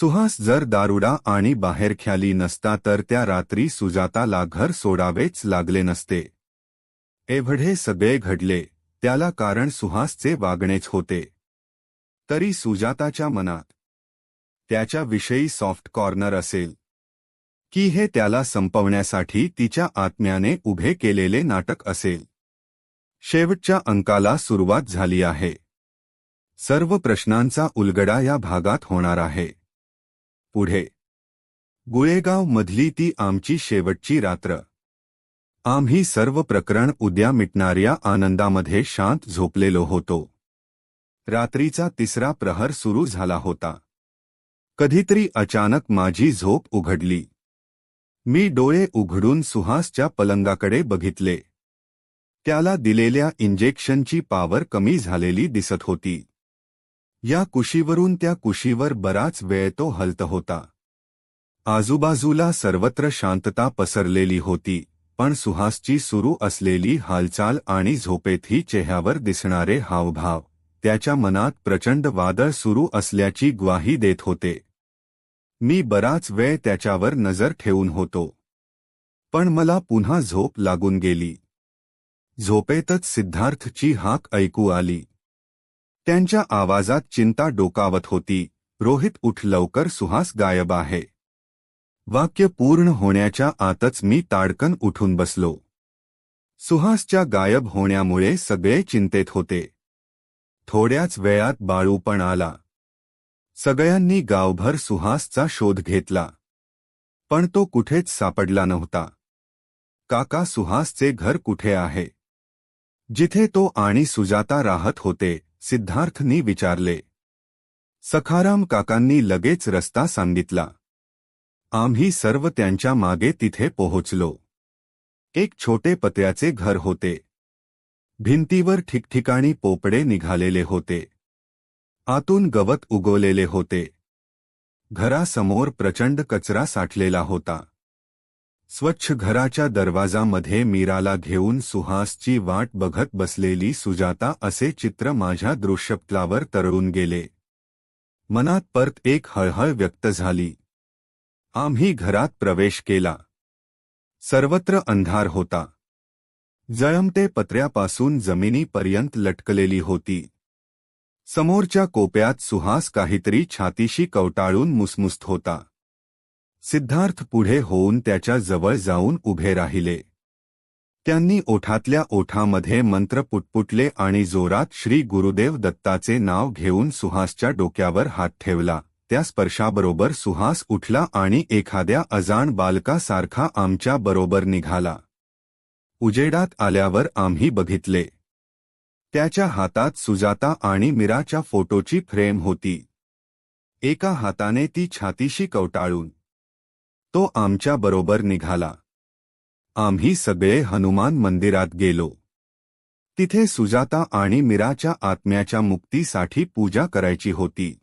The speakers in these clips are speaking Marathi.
सुहास जर दारुडा आणि बाहेरख्याली नसता तर त्या रात्री सुजाताला घर सोडावेच लागले नसते. एवढे सगळे घडले त्याला कारण सुहासचे वागणेच होते. तरी सुजाताच्या मनात त्याच्याविषयी सॉफ्ट कॉर्नर असेल. की हे त्याला संपवण्यासाठी तिच्या आत्म्याने उभे केलेले नाटक असेल. शेवटच्या अंकाला सुरुवात झाली आहे. सर्व प्रश्नांचा उलगडा या भागात होणार आहे. पुढे. गुळेगाव मधली ती आमची शेवटची रात्र. आम्ही सर्व प्रकरण उद्या मिटणाऱ्या आनंदामध्ये शांत झोपलेलो होतो. रात्रीचा तिसरा प्रहर सुरू झाला होता. कधीतरी अचानक माझी झोप उघडली. मी डोळे उघडून सुहासच्या पलंगाकडे बघितले. त्याला दिलेल्या इंजेक्शनची पावर कमी झालेली दिसत होती. या कुशीवरून त्या कुशीवर बराच वेळ तो हलत होता. आजूबाजूला सर्वत्र शांतता पसरलेली होती पण सुहासची सुरू असलेली हालचाल आणि झोपेतही चेहऱ्यावर दिसणारे हावभाव त्याच्या मनात प्रचंड वादळ सुरू असल्याची ग्वाही देत होते. मी बराच वेळ त्याच्यावर नजर ठेवून होतो. पण मला पुन्हा झोप लागून गेली. झोपेतच सिद्धार्थची हाक ऐकू आली. त्यांच्या आवाजात चिंता डोकावत होती. रोहित उठ लवकर सुहास गायब आहे. वाक्य पूर्ण होण्याच्या आतच मी ताडकन उठून बसलो. सुहासच्या गायब होण्यामुळे सगळे चिंतेत होते. थोड्याच वेळात बाळू पण आला. सगळ्यांनी गावभर सुहासचा शोध घेतला. पण तो कुठेच सापडला नव्हता. काका सुहासचे घर कुठे आहे? जिथे तो आणि सुजाता राहत होते. सिद्धार्थनी विचारले. सखाराम काकांनी लगेच रस्ता सांगितला. आम्ही सर्व त्यांच्या मागे तिथे पोहोचलो. एक छोटे पत्र्याचे घर होते. भिंतीवर ठिकठिकाणी पोपडे निघालेले होते. आतून गवत उगवलेले होते. घरासमोर प्रचंड कचरा साठलेला होता. स्वच्छ घराच्या दरवाजामध्ये मीराला घेऊन सुहासची वाट बघत बसलेली सुजाता असे चित्र माझ्या दृश्यपटलावर तरळून गेले. मनात परत एक हळहळ व्यक्त झाली. आम्ही घरात प्रवेश केला. सर्वत्र अंधार होता. जळमते पत्र्यापासून जमिनीपर्यंत लटकलेली होती. समोरच्या कोप्यात सुहास काहीतरी छातीशी कवटाळून मुसमुसत होता. सिद्धार्थ पुढे होऊन त्याच्याजवळ जाऊन उभे राहिले. त्यांनी ओठातल्या ओठामध्ये मंत्र पुटपुटले आणि जोरात श्री गुरुदेव दत्ताचे नाव घेऊन सुहासच्या डोक्यावर हात ठेवला. त्या स्पर्शाबरोबर सुहास उठला आणि एखाद्या अजाण बालकासारखा आमच्या बरोबर निघाला. उजेडात आल्यावर आम्ही बघितले. त्याच्या हातात सुजाता आणि मीराच्या फोटोची फ्रेम होती. एका हाताने ती छातीशी कवटाळून तो आमच्या बरोबर निघाला. आम्ही सगळे हनुमान मंदिरात गेलो. तिथे सुजाता आणि मीराच्या आत्म्याच्या मुक्तीसाठी पूजा करायची होती.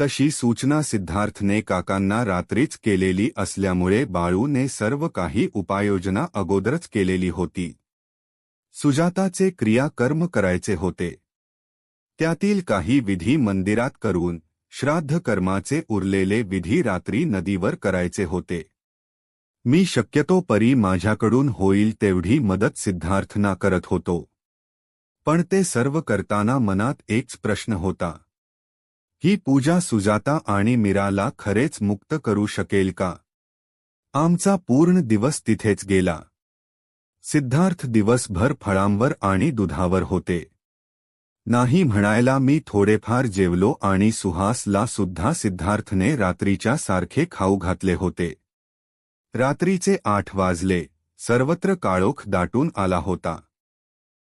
तशी सूचना सिद्धार्थने काकांना रात्रीच केलेली असल्यामुळे बाळूने सर्व काही उपाययोजना अगोदरच केलेली होती. सुजाताचे क्रियाकर्म करायचे होते. त्यातील काही विधी मंदिरात करून श्राद्ध कर्माचे उरलेले विधी रात्री नदीवर करायचे होते. मी शक्यतो परी माझ्याकडून होईल तेवढी मदत सिद्धार्थना करत होतो. पण ते सर्व करताना मनात एकच प्रश्न होता. ही पूजा सुजाता आणि मीराला खरेच मुक्त करू शकेल का? आमचा पूर्ण दिवस तिथेच गेला. सिद्धार्थ दिवसभर फळांवर आणि दुधावर होते. नाही म्हणायला मी थोडेफार जेवलो आणि सुहासला सुद्धा सिद्धार्थने रात्रीच्या सारखे खाऊ घातले होते. रात्रीचे आठ वाजले सर्वत्र काळोख दाटून आला होता.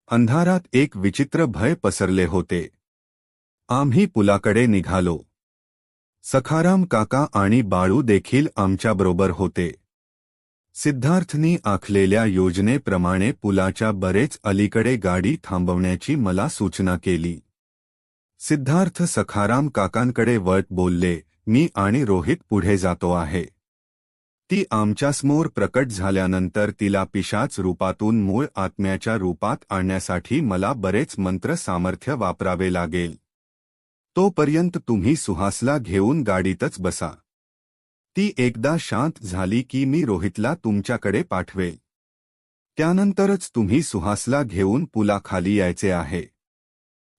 अंधारात एक विचित्र भय पसरले होते. आम्ही पुलाकडे निघालो. सखाराम काका आणि बाळू देखील आमच्याबरोबर होते. सिद्धार्थनी आखलेल्या योजनेप्रमाणे पुलाच्या बरेच अलीकडे गाडी थांबवण्याची मला सूचना केली. सिद्धार्थ सखाराम काकांकडे वळत बोलले मी आणि रोहित पुढे जातो आहे. ती आमच्यासमोर प्रकट झाल्यानंतर तिला पिशाच रूपातून मूळ आत्म्याच्या रूपात आणण्यासाठी मला बरेच मंत्र सामर्थ्य वापरावे लागेल. तोपर्यंत तुम्ही सुहासला घेऊन गाडीतच बसा. ती एकदा शांत झाली की मी रोहितला तुमच्याकडे पाठवेल. त्यानंतरच तुम्ही सुहासला घेऊन पुलाखाली यायचे आहे.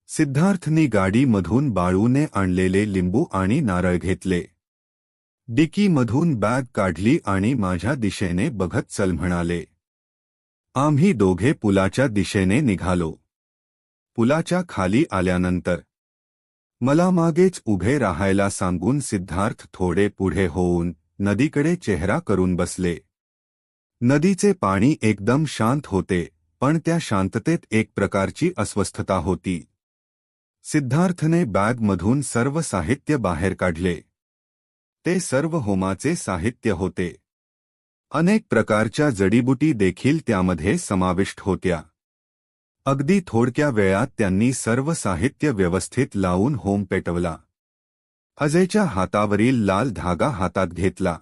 सिद्धार्थनी गाडीमधून बाळूने आणलेले लिंबू आणि नारळ घेतले. डिकीमधून बॅग काढली आणि माझ्या दिशेने बघत चल म्हणाले. आम्ही दोघे पुलाच्या दिशेने निघालो. पुलाच्या खाली आल्यानंतर मला मागेच उभे राहायला सांगून सिद्धार्थ थोडे पुढे होऊन नदीकडे चेहरा करून बसले. नदीचे पाणी एकदम शांत होते, पण त्या शांततेत एक प्रकारची अस्वस्थता होती. सिद्धार्थने बॅगमधून सर्व साहित्य बाहेर काढले. ते सर्व होमाचे साहित्य होते. अनेक प्रकारच्या जडीबुटी देखील त्यामध्ये समाविष्ट होत्या. अगदी थोडक्या वेळात त्यांनी सर्व साहित्य व्यवस्थित लावून होम पेटवला. अजयच्या हातावरील लाल धागा हातात घेतला.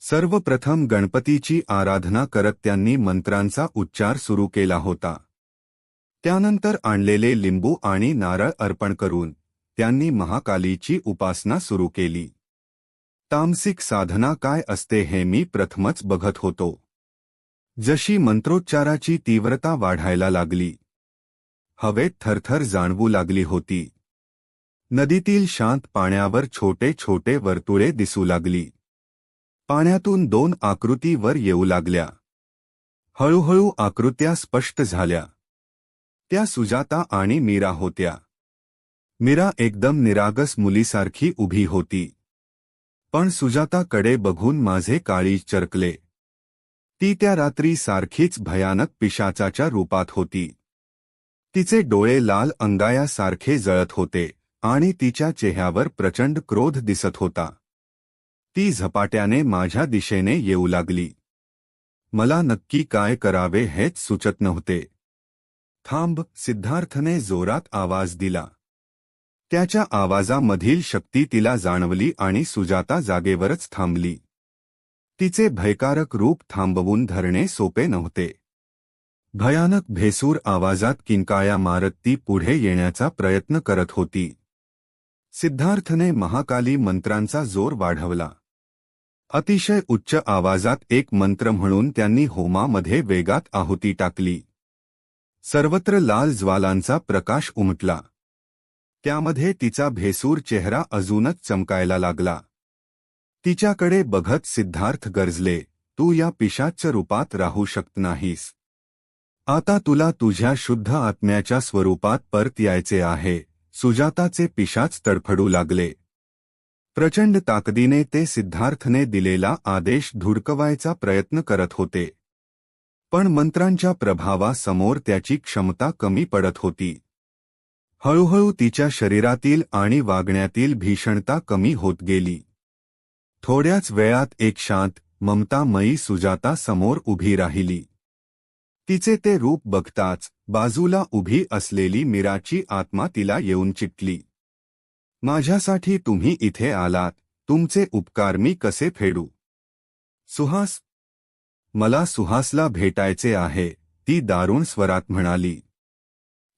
सर्वप्रथम गणपतीची आराधना करत त्यांनी मंत्रांचा उच्चार सुरू केला होता. त्यानंतर आणलेले लिंबू आणि नारळ अर्पण करून त्यांनी महाकालीची उपासना सुरू केली. तामसिक साधना काय असते हे मी प्रथमच बघत होतो. जशी मंत्रोच्चाराची तीव्रता वाढायला लागली हवेत थरथर जाणवू लागली होती. नदीतील शांत पाण्यावर छोटे छोटे वर्तुळे दिसू लागली. पाण्यातून दोन आकृती वर येऊ लागल्या. हळूहळू आकृत्या स्पष्ट झाल्या. त्या सुजाता आणि मीरा होत्या. मीरा एकदम निरागस मुलीसारखी उभी होती. पण सुजाताकडे बघून माझे काळी चरकले. ती त्या रात्री सारखीच भयानक पिशाचाच्या रूपात होती. तिचे डोळे लाल अंगायासारखे जळत होते आणि तिच्या चेहऱ्यावर प्रचंड क्रोध दिसत होता. ती झपाट्याने माझ्या दिशेने येऊ लागली. मला नक्की काय करावे हेच सुचत नव्हते. थांब सिद्धार्थने जोरात आवाज दिला. त्याच्या आवाजामधील शक्ती तिला जाणवली आणि सुजाता जागेवरच थांबली. तिचे भयकारक रूप थांबवून धरणे सोपे नव्हते. भयानक भेसूर आवाजात किंकाळ्या मारत ती पुढे येण्याचा प्रयत्न करत होती. सिद्धार्थने महाकाली मंत्रांचा जोर वाढवला. अतिशय उच्च आवाजात एक मंत्र म्हणून त्यांनी होमामध्ये वेगात आहुती टाकली. सर्वत्र लाल ज्वालांचा प्रकाश उमटला. त्यामध्ये तिचा भेसूर चेहरा अजूनच चमकायला लागला. तिच्याकडे बघत सिद्धार्थ गरजले तू या पिशाच्च रूपात राहू शकत नाहीस. आता तुला तुझ्या शुद्ध आत्म्याच्या स्वरूपात परत यायचे आहे. सुजाताचे पिशाच तडफडू लागले. प्रचंड ताकदीने ते सिद्धार्थने दिलेला आदेश धुडकवायचा प्रयत्न करत होते. पण मंत्रांच्या प्रभावासमोर त्याची क्षमता कमी पडत होती. हळूहळू तिच्या शरीरातील आणि वागण्यातील भीषणता कमी होत गेली. थोड्याच वेळात एक शांत ममतामयी सुजाता समोर उभी राहिली. तिचे ते रूप बघताच बाजूला उभी असलेली मीराची आत्मा तिला येऊन चिटली. माझ्यासाठी तुम्ही इथे आलात तुमचे उपकार मी कसे फेडू? सुहास मला सुहासला भेटायचे आहे ती दारुण स्वरात म्हणाली.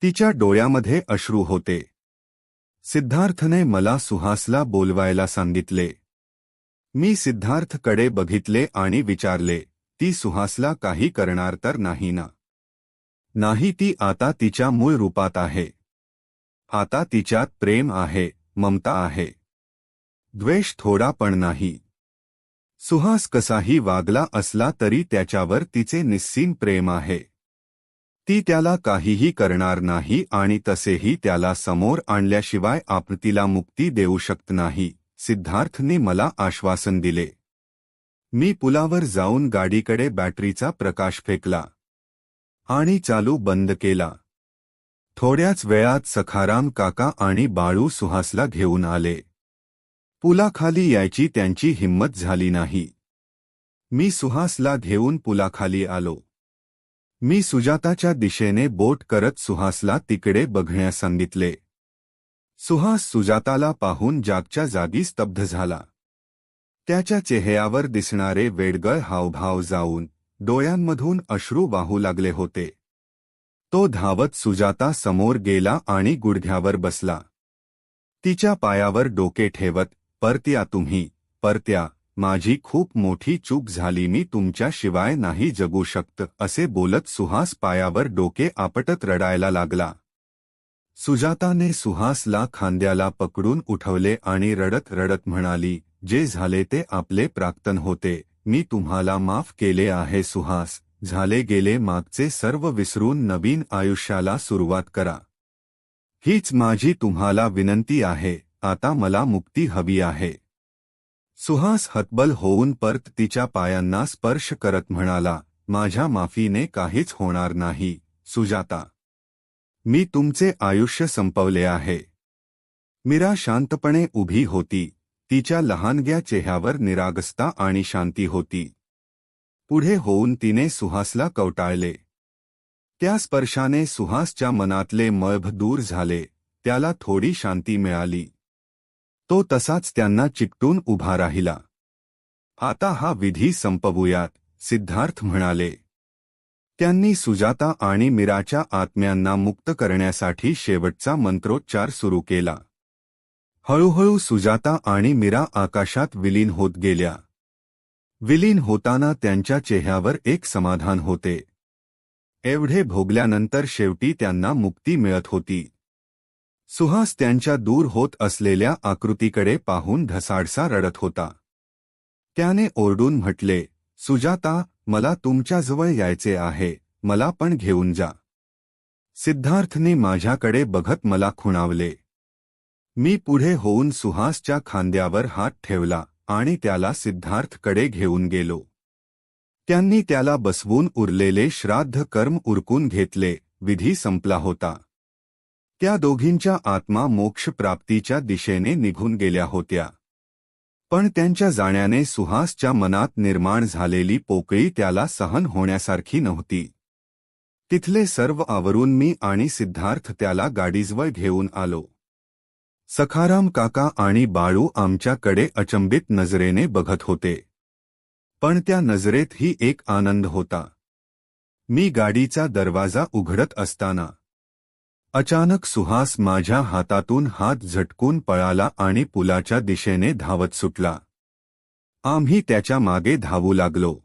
तिच्या डोळ्यामध्ये अश्रू होते. सिद्धार्थने मला सुहासला बोलवायला सांगितले. मी सिद्धार्थकडे बघितले आणि विचारले ती सुहासला काही करणार तर नाही ना? नाही ती आता तिच्या मूळ रूपात आहे. आता तिच्यात प्रेम आहे ममता आहे. द्वेष थोडा पण नाही. सुहास कसाही वागला असला तरी त्याच्यावर तिचे निस्सीम प्रेम आहे. ती त्याला काहीही करणार नाही आणि तसेही त्याला समोर आणल्याशिवाय आपण तिला मुक्ती देऊ शकत नाही. सिद्धार्थने मला आश्वासन दिले. मी पुलावर जाऊन गाडीकडे बॅटरीचा प्रकाश फेकला. आणि चालू बंद केला. थोड्याच वेळात सखाराम काका आणि बाळू सुहासला घेऊन आले. पुलाखाली यायची त्यांची हिंमत झाली नाही. मी सुहासला घेऊन पुलाखाली आलो. मी सुजाताच्या दिशेने बोट करत सुहासला तिकडे बघण्यास सांगितले. सुहास सुजाताला पाहून जागच्या जागी स्तब्ध झाला. त्याच्या चेहऱ्यावर दिसणारे वेडगळ हावभाव जाऊन डोळ्यांमधून अश्रू वाहू लागले होते. तो धावत सुजाता समोर गेला आणि गुडघ्यावर बसला. तिच्या पायावर डोके ठेवत परत्या तुम्ही परत्या माझी खूप मोठी चूक झाली मी तुमच्याशिवाय नाही जगू शकत असे बोलत सुहास पायावर डोके आपटत रडायला लागला. सुजाताने सुहासला खांद्याला पकडून उठवले आणि रडत रडत म्हणाली जे झाले ते आपले प्राक्तन होते. मी तुम्हाला माफ केले आहे सुहास. झाले गेले मागचे सर्व विसरून नवीन आयुष्याला सुरुवात करा. हीच माझी तुम्हाला विनंती आहे. आता मला मुक्ती हवी आहे. सुहास हतबल होऊन परत तिच्या पायांना स्पर्श करत म्हणाला माझ्या माफीने काहीच होणार नाही सुजाता. मी तुमचे आयुष्य संपवले आहे. मीरा शांतपणे उभी होती. तिच्या लहानग्या चेहऱ्यावर निरागसता आणि शांती होती. पुढे होऊन तिने सुहासला कवटाळले. त्या स्पर्शाने सुहासच्या मनातले मळभ दूर झाले. त्याला थोडी शांती मिळाली. तो तसाच त्यांना चिकटून उभा राहिला. आता हा विधी संपवूयात सिद्धार्थ म्हणाले. त्यांनी सुजाता आणि मीराच्या आत्म्यांना मुक्त करण्यासाठी शेवटचा मंत्रोच्चार सुरू केला. हळूहळू सुजाता आणि मीरा आकाशात विलीन होत गेल्या. विलीन होताना त्यांच्या चेहऱ्यावर एक समाधान होते. एवढे भोगल्यानंतर शेवटी त्यांना मुक्ती मिळत होती. सुहास त्यांच्या दूर होत असलेल्या आकृतीकडे पाहून ढसाडसा रडत होता. त्याने ओरडून म्हटले सुजाता मला तुमच्याजवळ यायचे आहे मला पण घेऊन जा. सिद्धार्थने माझ्याकडे बघत मला खुणावले. मी पुढे होऊन सुहासच्या खांद्यावर हात ठेवला आणि त्याला सिद्धार्थकडे घेऊन गेलो. त्यांनी त्याला बसवून उरलेले श्राद्ध कर्म उरकून घेतले विधी संपला होता. त्या दोघींच्या आत्मा मोक्ष प्राप्तीच्या दिशेने निघून गेल्या होत्या. पण त्यांच्या जाण्याने सुहासच्या मनात निर्माण झालेली पोकळी त्याला सहन होण्यासारखी नव्हती. तिथले सर्व आवरून मी आणि सिद्धार्थ त्याला गाडीजवळ घेऊन आलो. सखाराम काका आणि बाळू आमच्याकडे अचंबित नजरेने बघत होते. पण त्या नजरेतही एक आनंद होता. मी गाडीचा दरवाजा उघडत असताना अचानक सुहास माझ्या हातातून हात झटकून पळाला आणि पुलाच्या दिशेने धावत सुटला. आम्ही त्याच्यामागे धावू लागलो.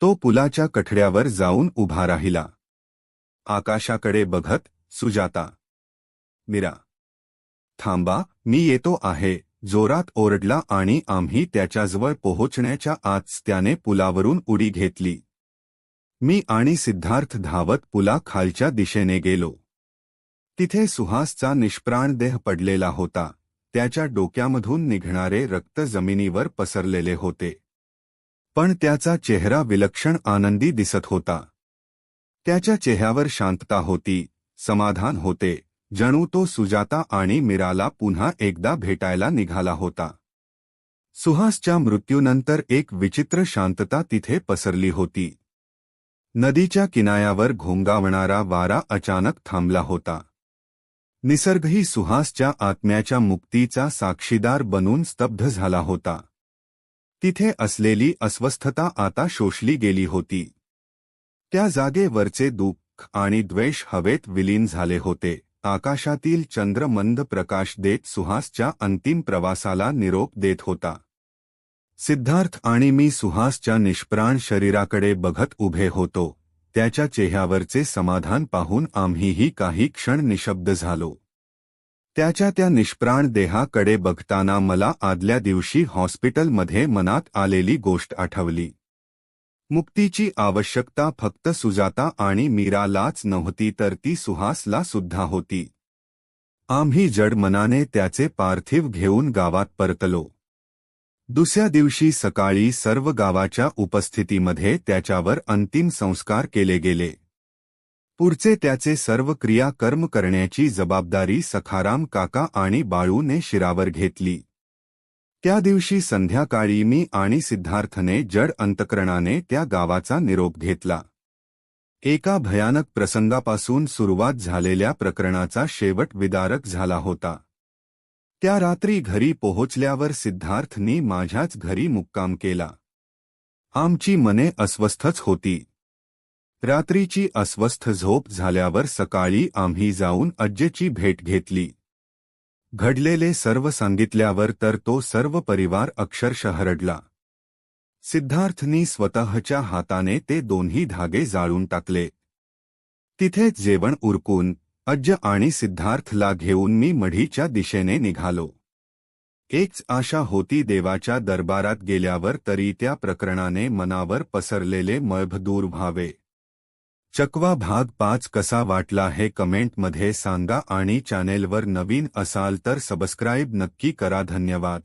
तो पुलाच्या कठड्यावर जाऊन उभा राहिला. आकाशाकडे बघत सुजाता. मीरा. थांबा मी येतो आहे. जोरात ओरडला आणि आम्ही त्याच्याजवळ पोहोचण्याच्या आतच त्याने पुलावरून उडी घेतली. मी आणि सिद्धार्थ धावत पुला खालच्या दिशेने गेलो. तिथे सुहासचा निष्प्राण देह पडलेला होता. त्याच्या डोक्यामधून निघणारे रक्त जमिनीवर पसरलेले होते. पण त्याचा चेहरा विलक्षण आनंदी दिसत होता. त्याच्या चेहऱ्यावर शांतता होती समाधान होते. जणू तो सुजाता आणि मीराला पुन्हा एकदा भेटायला निघाला होता. सुहासच्या मृत्यूनंतर एक विचित्र शांतता तिथे पसरली होती. नदीच्या किनाऱ्यावर घोंगावणारा वारा अचानक थांबला होता. निसर्गही सुहासच्या आत्म्याच्या मुक्तीचा साक्षीदार बनून स्तब्ध झाला होता. तिथे असलेली अस्वस्थता आता शोषली गेली होती. त्या जागेवरचे दुःख आणि द्वेष हवेत विलीन झाले होते. आकाशातील चंद्र मंद प्रकाश देत सुहासच्या अंतिम प्रवासाला निरोप देत होता. सिद्धार्थ आणि मी सुहासच्या निष्प्राण शरीराकडे बघत उभे होतो. त्याच्या चेहऱ्यावरचे समाधान पाहून आम्हीही काही क्षण निशब्द झालो. त्याच्या त्या निष्प्राण देहाकडे बघताना मला आदल्या दिवशी हॉस्पिटलमध्ये मनात आलेली गोष्ट आठवली. मुक्तीची आवश्यकता फक्त सुजाता आणि मीरालाच नव्हती तर ती सुहासला सुद्धा होती. आम्ही जड मनाने त्याचे पार्थिव घेऊन गावात परतलो. दुसऱ्या दिवशी सकाळी सर्व गावाच्या उपस्थितीमध्ये त्याच्यावर अंतिम संस्कार केले गेले. पुढचे त्याचे सर्व क्रियाकर्म करण्याची जबाबदारी सखाराम काका आणि बाळूने शिरावर घेतली. त्या दिवशी संध्याकाळी मी आणि सिद्धार्थने जड अंतकरणाने त्या गावाचा निरोप घेतला. एका भयानक प्रसंगापासून सुरुवात झालेल्या प्रकरणाचा शेवट विदारक झाला होता. त्या रात्री घरी पोहोचल्यावर सिद्धार्थनी माझ्याच घरी मुक्काम केला. आमची मने अस्वस्थच होती. रात्रीची अस्वस्थ झोप झाल्यावर सकाळी आम्ही जाऊन अज्जेची भेट घेतली. घडलेले सर्व सांगितल्यावर तर तो सर्व परिवार अक्षरशः रडला. सिद्धार्थनी स्वतःच्या हाताने ते दोन्ही धागे जाळून टाकले. तिथेच जेवण उरकून अज्ज आणि सिद्धार्थला घेऊन मी मढीच्या दिशेने निघालो. एकच आशा होती देवाच्या दरबारात गेल्यावर तरी त्या प्रकरणाने मनावर पसरलेले मळभ दूर व्हावे. चकवा भाग पाच कसा वाटला हे कमेंटमध्ये सांगा आणि चॅनेलवर नवीन असाल तर सबस्क्राईब नक्की करा धन्यवाद.